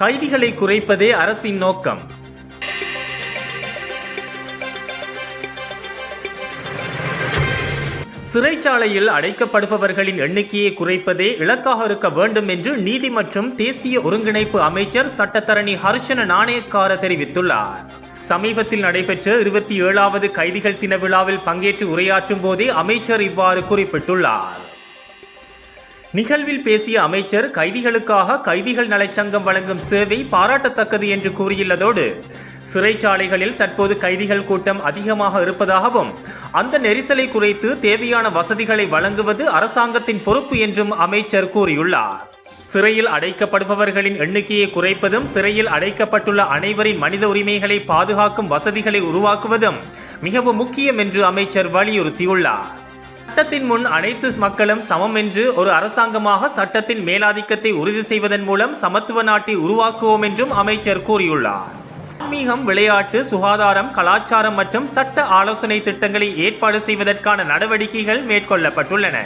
கைதிகளை குறைப்பதே அரசின் நோக்கம். சிறைச்சாலையில் அடைக்கப்படுபவர்களின் எண்ணிக்கையை குறைப்பதே இலக்காக இருக்க வேண்டும் என்று நீதி மற்றும் தேசிய ஒருங்கிணைப்பு அமைச்சர் சட்டத்தரணி ஹர்ஷன நாணயக்கார தெரிவித்துள்ளார். சமீபத்தில் நடைபெற்ற இருபத்தி ஏழாவது கைதிகள் தின விழாவில் பங்கேற்று உரையாற்றும் போதே அமைச்சர் இவ்வாறு குறிப்பிட்டுள்ளார். நிகழ்வில் பேசிய அமைச்சர் கைதிகளுக்காக கைதிகள் நலச்சங்கம் வழங்கும் சேவை பாராட்டத்தக்கது என்று கூறியுள்ளதோடு சிறைச்சாலைகளில் தற்போது கைதிகள் கூட்டம் அதிகமாக இருப்பதாகவும் அந்த நெரிசலை குறைத்து தேவையான வசதிகளை வழங்குவது அரசாங்கத்தின் பொறுப்பு என்றும் அமைச்சர் கூறியுள்ளார். சிறையில் அடைக்கப்படுபவர்களின் எண்ணிக்கையை குறைப்பதும் சிறையில் அடைக்கப்பட்டுள்ள அனைவரின் மனித உரிமைகளை பாதுகாக்கும் வசதிகளை உருவாக்குவதும் மிகவும் முக்கியம் என்று அமைச்சர் வலியுறுத்தியுள்ளார். சட்டத்தின் முன் அனைத்து மக்களும் சமம் என்று ஒரு அரசாங்கமாக சட்டத்தின் மேலாதிக்கத்தை உறுதி செய்வதன் மூலம் சமத்துவ நாட்டை உருவாக்குவோம் என்றும் அமைச்சர் கூறியுள்ளார். ஆன்மீகம் விளையாட்டு சுகாதாரம் கலாச்சாரம் மற்றும் சட்ட ஆலோசனை திட்டங்களை ஏற்பாடு செய்வதற்கான நடவடிக்கைகள் மேற்கொள்ளப்பட்டுள்ளன.